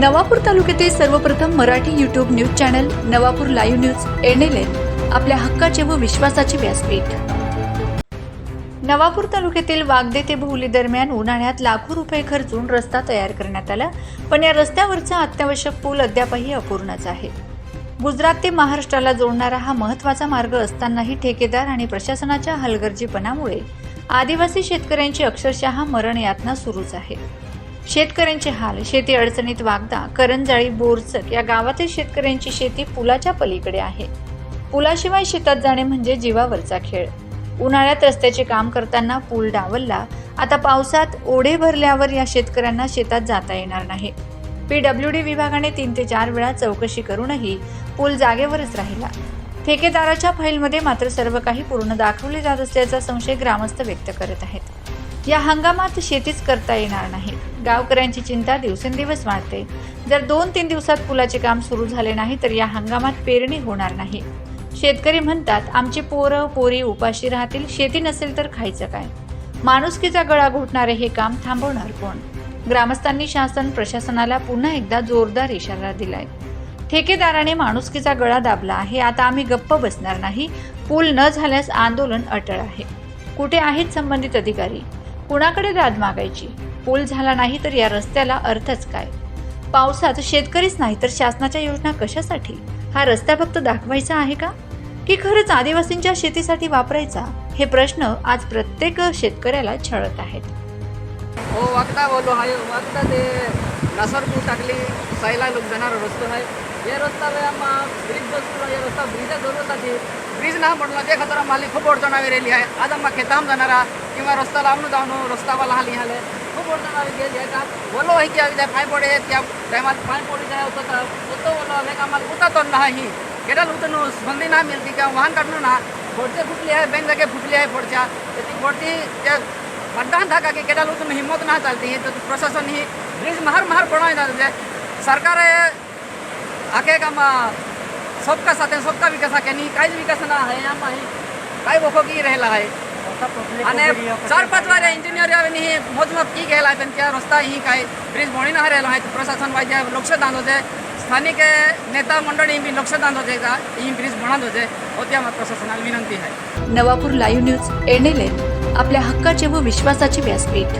नवापूर तालुक्यातील सर्वप्रथम Marathi YouTube news channel Navapur live news NLN आपल्या हक्काचे व विश्वासाचे व्यासपीठ. नवापूर तालुक्यातील वागदे ते बहुली दरम्यान उन्हाळ्यात लाखो रुपये खर्चून रस्ता तयार करण्यात आला पण या रस्त्यावरचा अत्यावश्यक पूल अद्यापही अपूर्णच आहे. गुजरात ते महाराष्ट्राला जोडणारा हा महत्त्वाचा मार्ग असतानाही ठेकेदार आणि प्रशासनाच्या हलगर्जीपणामुळे आदिवासी शेतकऱ्यांची अक्षरशः मरण यातना सुरूच आहे. शेतकऱ्यांचे हाल शेती अडचणीत वागदा करंजाळी बोरचक या गावातील शेतकऱ्यांची शेती पुलाच्या पलीकडे आहे. पुलाशिवाय शेतात जाणे म्हणजे जीवावरचा खेळ. उन्हाळ्यात रस्त्याचे काम करताना पूल डावलला आता पावसात ओढे भरल्यावर या शेतकऱ्यांना शेतात जाता येणार नाही. पीडब्ल्यू डी विभागाने तीन ते चार वेळा चौकशी करूनही पूल जागेवरच राहिला. ठेकेदाराच्या फाईलमध्ये मात्र सर्व काही पूर्ण दाखवले जात असल्याचा संशय ग्रामस्थ व्यक्त करत आहेत. या हंगामात शेतीच करता येणार नाही. गावकऱ्यांची चिंता दिवसेंदिवस वाढते. जर दोन तीन दिवसात पुलाचे काम सुरू झाले नाही तर या हंगामात पेरणी होणार नाही. शेतकरी म्हणतात आमची पोरं पोरी उपाशी राहतील शेती नसेल तर खायचं काय? माणुसकीचा गळा घोटणारे हे काम थांबवणार कोण? ग्रामस्थांनी शासन प्रशासनाला पुन्हा एकदा जोरदार इशारा दिलाय. ठेकेदाराने माणुसकीचा गळा दाबला आहे. आता आम्ही गप्प बसणार नाही. पूल न झाल्यास आंदोलन अटळ आहे. कुठे आहेत संबंधित अधिकारी? कुणाकडे दाद मागायची? पूल झाला नाही तर या रस्त्याला अर्थच काय? पावसात शेतकरीच नाही तर शासनाच्या योजना कशासाठी? हा रस्ता फक्त दाखवायचा आहे का? की खरंच आदिवासींच्या शेतीसाठी वापरायचा? हे प्रश्न आज प्रत्येक शेतकऱ्याला छळत आहेत. हो वागता बोलो हाय वागता ते नसरपूर टाकली सायला लोक जाणार रस्तो आहे हे रस्ता वे ब्रिज बसलो हे रस्ता ब्रिजा जरूरत आहे ब्रिज ना म्हटलं ते खतर माली खूप अडचण आलेली आहे. आज आम्हाला खेताम जाणारा किंवा रस्ता लावून जाऊन रस्तावाला हाली हाले खूप अडचण आली गेली आहे. का? बोलो आहे की आम्ही पाय पडे त्या टायमात पाय पडू जाय होतं तर होतं बोलो आहे का आम्हाला उता तर नाही केडाल उतरनो संधी ना मिळते किंवा वाहन काढणं ना. फोडचे फुटली आहे बँक जागे फुटली आहे फोडच्या. तर ती फोडती त्या मतदान था का की गेल्याला उतरून हिंमत ना चालते. तर प्रशासन ही ब्रिज महार महार बनवाय ना म्हणजे सरकार आखे का सबका साथ है सबका विकास आहे आणि काहीच विकास ना आहे आम्हा ही काय बोखो की राहिला आहे? आणि चार पाच वाऱ्या इंजिनियर हे मोजमाप की घ्यायला आहे पण त्या रस्ता ही काय ब्रिज बणी ना राहिला आहे प्रशासन पाहिजे लक्ष दान होते स्थानिक नेता मंडळी बी लक्ष दान होते का? ही ब्रिज बनत होते होती आम्हाला प्रशासनाला विनंती आहे. नवापूर लाईव्ह न्यूज एनएलएन आपल्या हक्काचे व विश्वासाचे व्यासपीठ.